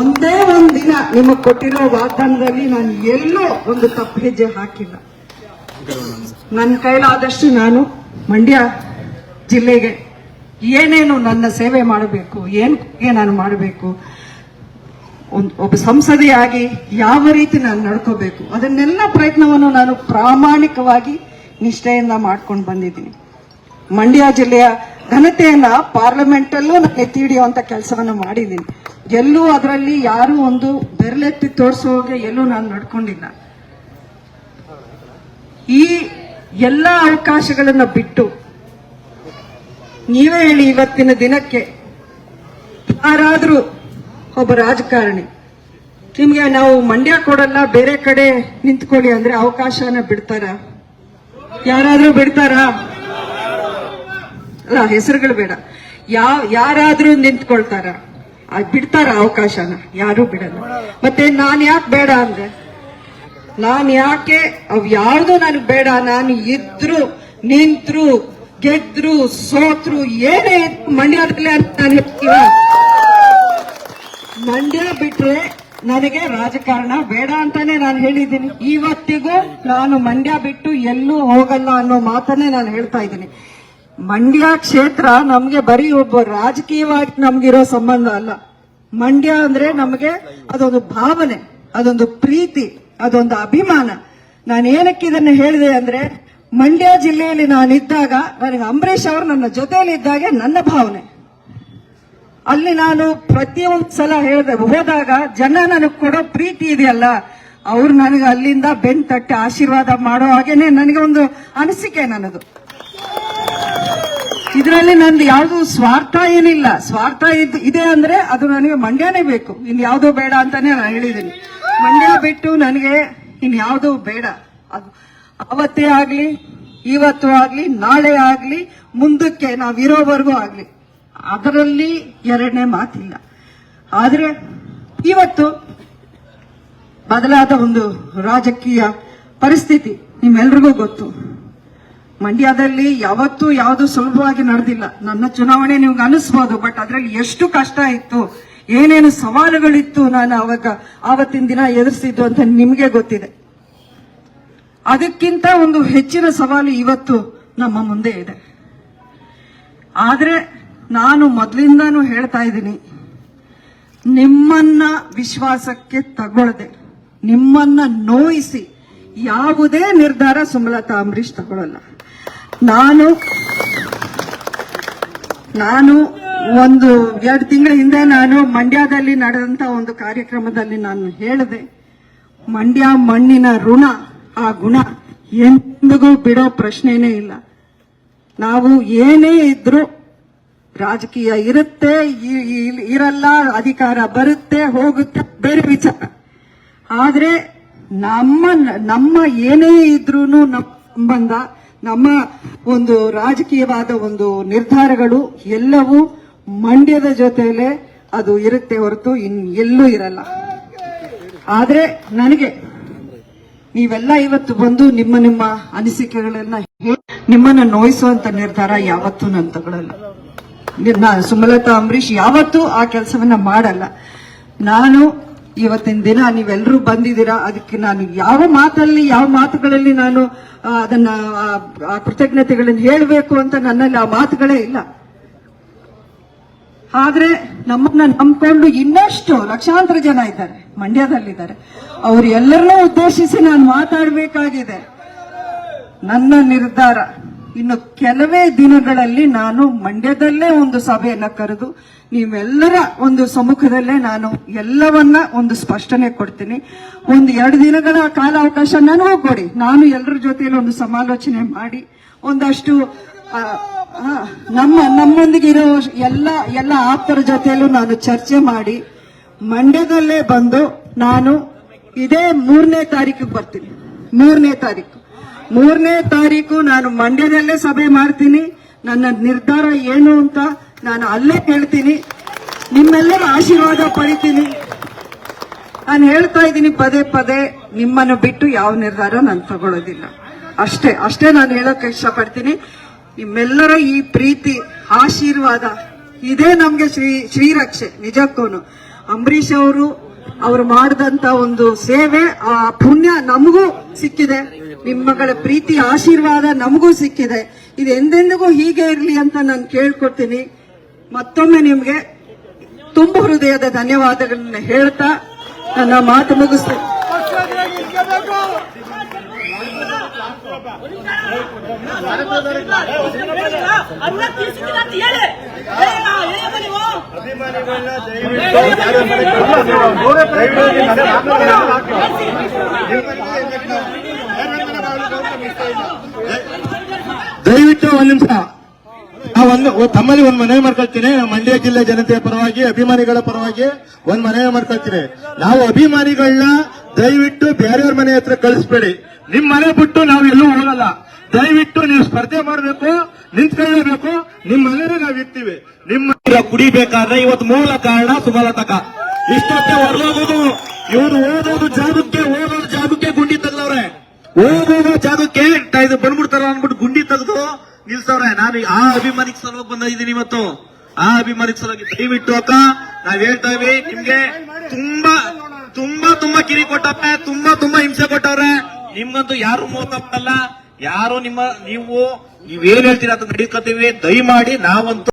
ಒಂದೇ ಒಂದ್ ದಿನ ನಿಮಗ್ ಕೊಟ್ಟಿರೋ ವಾಗ್ದಾನದಲ್ಲಿ ನಾನು ಎಲ್ಲೋ ಒಂದು ತಪ್ಪು ಹೆಜ್ಜೆ ಹಾಕಿಲ್ಲ. ನನ್ನ ಕೈಲಾದಷ್ಟು ನಾನು ಮಂಡ್ಯ ಜಿಲ್ಲೆಗೆ ಏನೇನು ನನ್ನ ಸೇವೆ ಮಾಡಬೇಕು ಏನ್ ನಾನು ಮಾಡಬೇಕು ಒಬ್ಬ ಸಂಸದೆಯಾಗಿ ಯಾವ ರೀತಿ ನಾನು ನಡ್ಕೋಬೇಕು, ಅದನ್ನೆಲ್ಲ ಪ್ರಯತ್ನವನ್ನು ನಾನು ಪ್ರಾಮಾಣಿಕವಾಗಿ ನಿಷ್ಠೆಯಿಂದ ಮಾಡ್ಕೊಂಡು ಬಂದಿದ್ದೀನಿ. ಮಂಡ್ಯ ಜಿಲ್ಲೆಯ ಘನತೆಯನ್ನ ಪಾರ್ಲಿಮೆಂಟಲ್ಲೂ ನಾನು ಎತ್ತಿ ಹಿಡಿಯುವಂತ ಕೆಲಸವನ್ನು ಮಾಡಿದ್ದೀನಿ. ಎಲ್ಲೂ ಅದರಲ್ಲಿ ಯಾರು ಒಂದು ಬೆರಳೆತ್ತಿ ತೋರಿಸೋಗೆ ಎಲ್ಲೂ ನಾನು ನಡ್ಕೊಂಡಿಲ್ಲ. ಈ ಎಲ್ಲ ಅವಕಾಶಗಳನ್ನು ಬಿಟ್ಟು ನೀವೇ ಹೇಳಿ ಇವತ್ತಿನ ದಿನಕ್ಕೆ ಯಾರಾದರೂ ಒಬ್ಬ ರಾಜಕಾರಣಿ, ನಿಮಗೆ ನಾವು ಮಂಡ್ಯ ಕೊಡಲ್ಲ, ಬೇರೆ ಕಡೆ ನಿಂತ್ಕೊಳ್ಳಿ ಅಂದ್ರೆ ಅವಕಾಶನ ಬಿಡ್ತಾರ? ಯಾರಾದರೂ ಬಿಡ್ತಾರಾ? ಅಲ್ಲ ಹೆಸರುಗಳು ಬೇಡ. ಯಾವ, ಯಾರಾದ್ರೂ ನಿಂತ್ಕೊಳ್ತಾರ. ಬಿಡ್ತಾರ ಅವಕಾಶನ. ಯಾರು ಬಿಡಲ್ಲ. ಮತ್ತೆ ನಾನ್ ಯಾಕೆ ಬೇಡ ಅಂದ್ರೆ, ನಾನ್ ಯಾಕೆ, ಅವ್ ಯಾರ್ದು ನನಗ್ ಬೇಡ. ನಾನು ಇದ್ರು, ನಿಂತ್ರು, ಗೆದ್ರು, ಸೋತ್ರು, ಏನೇ ಮಂಡ್ಯದಲ್ಲೇ ಅಂತ ನಾನು ಹೇಳ್ತೀವ ಮಂಡ್ಯ ಬಿಟ್ರೆ ನನಗೆ ರಾಜಕಾರಣ ಬೇಡ ಅಂತಾನೆ ನಾನು ಹೇಳಿದ್ದೀನಿ. ಇವತ್ತಿಗೂ ನಾನು ಮಂಡ್ಯ ಬಿಟ್ಟು ಎಲ್ಲೂ ಹೋಗಲ್ಲ ಅನ್ನೋ ಮಾತನ್ನೇ ನಾನು ಹೇಳ್ತಾ ಇದ್ದೀನಿ. ಮಂಡ್ಯ ಕ್ಷೇತ್ರ ನಮ್ಗೆ ಬರೀ ಒಬ್ಬ ರಾಜಕೀಯವಾಗಿ ನಮ್ಗಿರೋ ಸಂಬಂಧ ಅಲ್ಲ. ಮಂಡ್ಯ ಅಂದ್ರೆ ನಮಗೆ ಅದೊಂದು ಭಾವನೆ, ಅದೊಂದು ಪ್ರೀತಿ, ಅದೊಂದು ಅಭಿಮಾನ. ನಾನು ಏನಕ್ಕೆ ಇದನ್ನ ಹೇಳಿದೆ ಅಂದ್ರೆ, ಮಂಡ್ಯ ಜಿಲ್ಲೆಯಲ್ಲಿ ನಾನಿದ್ದಾಗ, ನನಗೆ ಅಂಬರೀಷ್ ಅವರು ನನ್ನ ಜೊತೆಯಲ್ಲಿ ಇದ್ದಾಗೆ ನನ್ನ ಭಾವನೆ. ಅಲ್ಲಿ ನಾನು ಪ್ರತಿಯೊಂದು ಸಲ ಹೇಳಿದೆ, ಹೋದಾಗ ಜನ ನನಗೆ ಕೊಡೋ ಪ್ರೀತಿ ಇದೆಯಲ್ಲ, ಅವ್ರು ನನಗೆ ಅಲ್ಲಿಂದ ಬೆನ್ ತಟ್ಟಿ ಆಶೀರ್ವಾದ ಮಾಡೋ ಹಾಗೇನೆ ನನಗೆ ಒಂದು ಅನಿಸಿಕೆ ನನ್ನದು. ಇದರಲ್ಲಿ ನಂದು ಯಾವುದು ಸ್ವಾರ್ಥ ಏನಿಲ್ಲ. ಸ್ವಾರ್ಥ ಇದ್- ಅಂದ್ರೆ ಅದು ನನಗೆ ಮಂಡ್ಯನೇ ಬೇಕು. ಇನ್ ಯಾವ್ದು ಬೇಡ ಅಂತಾನೆ ನಾನು ಹೇಳಿದ್ದೀನಿ. ಮಂಡ್ಯ ಬಿಟ್ಟು ನನಗೆ ಇನ್ ಯಾವ್ದು ಬೇಡ. ಅದು ಅವತ್ತೇ ಆಗ್ಲಿ, ಇವತ್ತು ಆಗ್ಲಿ, ನಾಳೆ ಆಗ್ಲಿ, ಮುಂದಕ್ಕೆ ನಾವಿರೋವರೆಗೂ ಆಗ್ಲಿ. ಅದರಲ್ಲಿ ಎರಡನೇ ಮಾತಿಲ್ಲ. ಆದ್ರೆ ಇವತ್ತು ಬದಲಾದ ಒಂದು ರಾಜಕೀಯ ಪರಿಸ್ಥಿತಿ ನಿಮ್ಮೆಲ್ರಿಗೂ ಗೊತ್ತು. ಮಂಡ್ಯದಲ್ಲಿ ಯಾವತ್ತೂ ಯಾವುದು ಸುಲಭವಾಗಿ ನಡೆದಿಲ್ಲ. ನನ್ನ ಚುನಾವಣೆ ನಿಮ್ಗೆ ಅನಿಸ್ಬೋದು ಬಟ್ ಅದರಲ್ಲಿ ಎಷ್ಟು ಕಷ್ಟ ಇತ್ತು, ಏನೇನು ಸವಾಲುಗಳಿತ್ತು ನಾನು ಅವಾಗ ಆವತ್ತಿನ ದಿನ ಎದುರಿಸಿದ್ದು ಅಂತ ನಿಮಗೆ ಗೊತ್ತಿದೆ. ಅದಕ್ಕಿಂತ ಒಂದು ಹೆಚ್ಚಿನ ಸವಾಲು ಇವತ್ತು ನಮ್ಮ ಮುಂದೆ ಇದೆ. ಆದ್ರೆ ನಾನು ಮೊದಲಿಂದಾನು ಹೇಳ್ತಾ ಇದ್ದೀನಿ, ನಿಮ್ಮನ್ನ ವಿಶ್ವಾಸಕ್ಕೆ ತಗೊಳ್ಳದೆ ನಿಮ್ಮನ್ನ ನೋಯಿಸಿ ಯಾವುದೇ ನಿರ್ಧಾರ ಸುಮಲತಾ ಅಂಬರೀಶ್ ತಗೊಳ್ಳಲ್ಲ ನಾನು ನಾನು ಒಂದು ಎರಡು ತಿಂಗಳ ಹಿಂದೆ ನಾನು ಮಂಡ್ಯದಲ್ಲಿ ನಡೆದಂತ ಒಂದು ಕಾರ್ಯಕ್ರಮದಲ್ಲಿ ನಾನು ಹೇಳಿದೆ, ಮಂಡ್ಯ ಮಣ್ಣಿನ ಋಣ ಆ ಗುಣ ಎಂದಿಗೂ ಬಿಡೋ ಪ್ರಶ್ನೆನೇ ಇಲ್ಲ. ನಾವು ಏನೇ ಇದ್ರೂ ರಾಜಕೀಯ ಇರುತ್ತೆ ಇರಲ್ಲ, ಅಧಿಕಾರ ಬರುತ್ತೆ, ಹೋಗುತ್ತೆ, ಬೇರೆ ವಿಚಾರ. ಆದ್ರೆ ನಮ್ಮ ನಮ್ಮ ಏನೇ ಇದ್ರೂ ನಮ್ಮ ಸಂಬಂಧ ನಮ್ಮ ಒಂದು ರಾಜಕೀಯವಾದ ಒಂದು ನಿರ್ಧಾರಗಳು ಎಲ್ಲವೂ ಮಂಡ್ಯದ ಜೊತೆಲೆ ಅದು ಇರುತ್ತೆ ಹೊರತು ಇನ್ ಎಲ್ಲೂ ಇರಲ್ಲ. ಆದ್ರೆ ನನಗೆ ನೀವೆಲ್ಲ ಇವತ್ತು ಬಂದು ನಿಮ್ಮ ನಿಮ್ಮ ಅನಿಸಿಕೆಗಳನ್ನ ನಿಮ್ಮನ್ನ ನೋಯಿಸುವಂತ ನಿರ್ಧಾರ ಯಾವತ್ತೂ ನಾನು ತಗೊಳ್ಳಲ್ಲ ಸುಮಲತಾ ಅಂಬರೀಶ್ ಯಾವತ್ತೂ ಆ ಕೆಲಸವನ್ನ ಮಾಡಲ್ಲ. ನಾನು ಇವತ್ತಿನ ದಿನ ನೀವೆಲ್ಲರೂ ಬಂದಿದ್ದೀರಾ? ಅದಕ್ಕೆ ನಾನು ಯಾವ ಮಾತಲ್ಲಿ, ಯಾವ ಮಾತುಗಳಲ್ಲಿ ನಾನು ಅದನ್ನ ಕೃತಜ್ಞತೆಗಳನ್ನು ಹೇಳಬೇಕು ಅಂತ ನನ್ನಲ್ಲಿ ಆ ಮಾತುಗಳೇ ಇಲ್ಲ. ಆದ್ರೆ ನಮ್ಮನ್ನ ನಂಬ್ಕೊಂಡು ಇನ್ನಷ್ಟು ಲಕ್ಷಾಂತರ ಜನ ಇದ್ದಾರೆ, ಮಂಡ್ಯದಲ್ಲಿದ್ದಾರೆ. ಅವ್ರು ಎಲ್ಲರನ್ನೂ ಉದ್ದೇಶಿಸಿ ನಾನು ಮಾತಾಡಬೇಕಾಗಿದೆ. ನನ್ನ ನಿರ್ಧಾರ. ಇನ್ನು ಕೆಲವೇ ದಿನಗಳಲ್ಲಿ ನಾನು ಮಂಡ್ಯದಲ್ಲೇ ಒಂದು ಸಭೆಯನ್ನ ಕರೆದು ನೀವೆಲ್ಲರ ಒಂದು ಸಮ್ಮುಖದಲ್ಲೇ ನಾನು ಎಲ್ಲವನ್ನ ಒಂದು ಸ್ಪಷ್ಟನೆ ಕೊಡ್ತೀನಿ. ಒಂದು ಎರಡು ದಿನಗಳ ಕಾಲಾವಕಾಶ ನನಗೂ ಕೊಡಿ. ನಾನು ಎಲ್ಲರ ಜೊತೆಯಲ್ಲಿ ಒಂದು ಸಮಾಲೋಚನೆ ಮಾಡಿ ಒಂದಷ್ಟು ನಮ್ಮ ನಮ್ಮೊಂದಿಗೆ ಇರೋ ಎಲ್ಲ ಎಲ್ಲ ಆಪ್ತರ ಜೊತೆಯಲ್ಲೂ ನಾನು ಚರ್ಚೆ ಮಾಡಿ ಮಂಡ್ಯದಲ್ಲೇ ಬಂದು ನಾನು ಇದೇ ಮೂರನೇ ತಾರೀಕಿಗೆ ಬರ್ತೀನಿ. ಮೂರನೇ ತಾರೀಕು. ಮೂರನೇ ತಾರೀಕು ನಾನು ಮಂಡ್ಯದಲ್ಲೇ ಸಭೆ ಮಾಡ್ತೀನಿ. ನನ್ನ ನಿರ್ಧಾರ ಏನು ಅಂತ ನಾನು ಅಲ್ಲೇ ಹೇಳ್ತೀನಿ ನಿಮ್ಮೆಲ್ಲರ ಆಶೀರ್ವಾದ ಪಡಿತೀನಿ. ನಾನು ಹೇಳ್ತಾ ಇದ್ದೀನಿ ಪದೇ ಪದೇ, ನಿಮ್ಮನ್ನು ಬಿಟ್ಟು ಯಾವ ನಿರ್ಧಾರ ನಾನು ತಗೊಳ್ಳೋದಿಲ್ಲ. ಅಷ್ಟೇ ಅಷ್ಟೇ ನಾನು ಹೇಳೋಕೆ ಇಷ್ಟಪಡ್ತೀನಿ. ನಿಮ್ಮೆಲ್ಲರ ಈ ಪ್ರೀತಿ, ಆಶೀರ್ವಾದ, ಇದೇ ನಮಗೆ ಶ್ರೀ, ಶ್ರೀರಕ್ಷೆ ನಿಜಕ್ಕೂ ಅಂಬರೀಷ್ ಅವರು ಅವ್ರು ಮಾಡಿದಂತ ಒಂದು ಸೇವೆ, ಆ ಪುಣ್ಯ ನಮಗೂ ಸಿಕ್ಕಿದೆ. ನಿಮ್ಮಗಳ ಪ್ರೀತಿ, ಆಶೀರ್ವಾದ ನಮಗೂ ಸಿಕ್ಕಿದೆ. ಇದು ಎಂದೆಂದಿಗೂ ಹೀಗೆ ಇರಲಿ ಅಂತ ನಾನು ಕೇಳ್ಕೊಡ್ತೀನಿ. ಮತ್ತೊಮ್ಮೆ ನಿಮಗೆ ತುಂಬ ಹೃದಯದ ಧನ್ಯವಾದಗಳನ್ನ ಹೇಳ್ತಾ ನನ್ನ ಮಾತು ಮುಗಿಸ್ತೇನೆ. ಅನ್ನ ತೀರ್ಸಿದ್ದೀರ ಅಂತ ಹೇಳಿ ಹೇಳ ಹೇಳಮ್ಮ ನೀವು ದಯವಿಟ್ಟು ಒಂದ್ ನಿಮಿಷ. ಒಂದು ತಮ್ಮಲ್ಲಿ ಒಂದ್ ಮನವಿ ಮಾಡ್ಕೊಳ್ತೀನಿ. ಮಂಡ್ಯ ಜಿಲ್ಲೆ ಜನತೆಯ ಪರವಾಗಿ, ಅಭಿಮಾನಿಗಳ ಪರವಾಗಿ ಒಂದ್ ಮನವಿ ಮಾಡ್ಕೊಳ್ತೀನಿ. ನಾವು ಅಭಿಮಾನಿಗಳನ್ನ ದಯವಿಟ್ಟು ಬೇರೆಯವ್ರ ಮನೆ ಹತ್ರ ಕಳಿಸ್ಬೇಡಿ. ನಿಮ್ ಮನೆ ಬಿಟ್ಟು ನಾವು ಎಲ್ಲೂ ಹೋಗಲ್ಲ. ದಯವಿಟ್ಟು ನೀವು ಸ್ಪರ್ಧೆ ಮಾಡಬೇಕು, ನಿಂತ್ಕೊಳ್ಳಬೇಕು ನಿಮ್ ಮನೇಲಿ ನಾವು ಇರ್ತೀವಿ. ನಿಮ್ಮ ಕುಡಿಬೇಕಾದ್ರೆ ಇವತ್ತು ಮೂಲ ಕಾರಣ ಸುಮಲತಕ ಇಷ್ಟೊತ್ತೆ ಹೊರಲೋಗೋದು ಇವರು ಓದೋದು ಜಾಗಕ್ಕೆ ಓದೋದು ಜಾಗಕ್ಕೆ ಗುಂಡಿ ತೆಗ್ದವ್ರೆ. ಓದೋದು ಜಾಗಕ್ಕೆ ಇದು ಬಂದ್ಬಿಡ್ತಾರ ಅಂದ್ಬಿಟ್ಟು ಗುಂಡಿ ತೆಗೆದು ನಿಲ್ಸವ್ರೆ. ನಾನು ಆ ಅಭಿಮಾನಿಗೆ ಸಲುವಾಗಿ ಬಂದಿದ್ದೀನಿ ಇವತ್ತು. ಆ ಅಭಿಮಾನಿಗೆ ಸಲುವಾಗಿ ದಯವಿಟ್ಟು ಅಕ್ಕ, ನಾವ್ ಹೇಳ್ತಾ ಇವಿ ನಿಮ್ಗೆ ತುಂಬಾ ತುಂಬಾ ತುಂಬಾ ಕಿರಿ ಕೊಟ್ಟಪ್ಪ ತುಂಬಾ ತುಂಬಾ ಹಿಂಸೆ ಕೊಟ್ಟವ್ರೆ. ನಿಮ್ಗಂತೂ ಯಾರು ಮೋಸ ಮಾಡಲ್ಲ. ಯಾರು ನಿಮ್ಮ ನೀವು ನೀವೇನ್ ಹೇಳ್ತೀರಾ ಅಂತ ನಡೀಕತ್ತೀವಿ ದಯಮಾಡಿ ನಾವಂತೂ